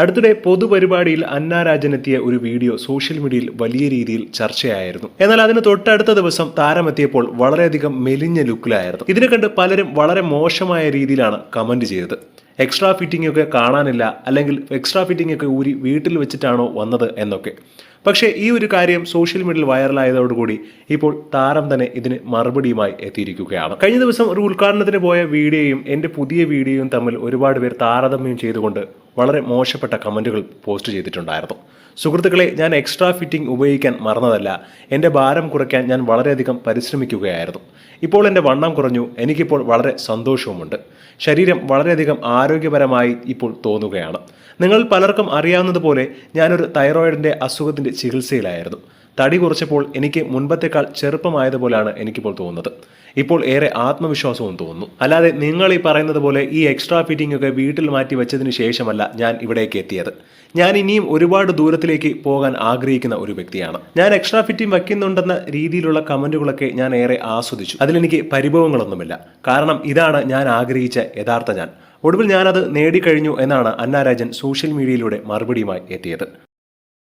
അടുത്തിടെ പൊതുപരിപാടിയിൽ അന്നാരാജൻ എത്തിയ ഒരു വീഡിയോ സോഷ്യൽ മീഡിയയിൽ വലിയ രീതിയിൽ ചർച്ചയായിരുന്നു. എന്നാൽ അതിന് തൊട്ടടുത്ത ദിവസം താരമെത്തിയപ്പോൾ വളരെയധികം മെലിഞ്ഞ ലുക്കിലായിരുന്നു. ഇതിനെ കണ്ട് പലരും വളരെ മോശമായ രീതിയിലാണ് കമന്റ് ചെയ്തത്. എക്സ്ട്രാ ഫിറ്റിംഗ് ഒക്കെ കാണാനില്ല അല്ലെങ്കിൽ എക്സ്ട്രാ ഫിറ്റിംഗ് ഒക്കെ ഊരി വീട്ടിൽ വെച്ചിട്ടാണോ വന്നത് എന്നൊക്കെ. പക്ഷേ ഈ ഒരു കാര്യം സോഷ്യൽ മീഡിയയിൽ വൈറലായതോടുകൂടി ഇപ്പോൾ താരം തന്നെ ഇതിന് മറുപടിയുമായി എത്തിയിരിക്കുകയാണ്. കഴിഞ്ഞ ദിവസം ഒരു ഉദ്ഘാടനത്തിന് പോയ വീഡിയോയും എന്റെ പുതിയ വീഡിയോയും തമ്മിൽ ഒരുപാട് പേർ താരതമ്യം ചെയ്തുകൊണ്ട് വളരെ മോശപ്പെട്ട കമന്റുകൾ പോസ്റ്റ് ചെയ്തിട്ടുണ്ടായിരുന്നു. സുഹൃത്തുക്കളെ ഞാൻ എക്സ്ട്രാ ഫിറ്റിംഗ് ഉപയോഗിക്കാൻ മറന്നതല്ല. എന്റെ ഭാരം കുറയ്ക്കാൻ ഞാൻ വളരെയധികം പരിശ്രമിക്കുകയായിരുന്നു. ഇപ്പോൾ എന്റെ വണ്ണം കുറഞ്ഞു എനിക്കിപ്പോൾ വളരെ സന്തോഷവുമുണ്ട്. ശരീരം വളരെയധികം ആരോഗ്യപരമായി ഇപ്പോൾ തോന്നുകയാണ്. നിങ്ങൾ പലർക്കും അറിയാവുന്നതുപോലെ ഞാനൊരു തൈറോയിഡിന്റെ അസുഖത്തിന്റെ ചികിത്സയിലായിരുന്നു. തടി കുറച്ചപ്പോൾ എനിക്ക് മുൻപത്തേക്കാൾ ചെറുപ്പമായതുപോലെയാണ് എനിക്കിപ്പോൾ തോന്നുന്നത്. ഇപ്പോൾ ഏറെ ആത്മവിശ്വാസവും തോന്നുന്നു. അല്ലാതെ നിങ്ങൾ ഈ പറയുന്നത് പോലെ ഈ എക്സ്ട്രാ ഫിറ്റിംഗ് ഒക്കെ വീട്ടിൽ മാറ്റി വെച്ചതിന് ശേഷമല്ല ഞാൻ ഇവിടേക്ക് എത്തിയത്. ഞാൻ ഇനിയും ഒരുപാട് ദൂരത്തിലേക്ക് പോകാൻ ആഗ്രഹിക്കുന്ന ഒരു വ്യക്തിയാണ്. ഞാൻ എക്സ്ട്രാ ഫിറ്റിംഗ് വയ്ക്കുന്നുണ്ടെന്ന രീതിയിലുള്ള കമന്റുകളൊക്കെ ഞാൻ ഏറെ ആസ്വദിച്ചു. അതിലെനിക്ക് പരിഭവങ്ങളൊന്നുമില്ല. കാരണം ഇതാണ് ഞാൻ ആഗ്രഹിച്ച യഥാർത്ഥ ഞാൻ. ഒടുവിൽ ഞാനത് നേടിക്കഴിഞ്ഞു എന്നാണ് അന്നാരാജൻ സോഷ്യൽ മീഡിയയിലൂടെ മറുപടിയുമായി എത്തിയത്.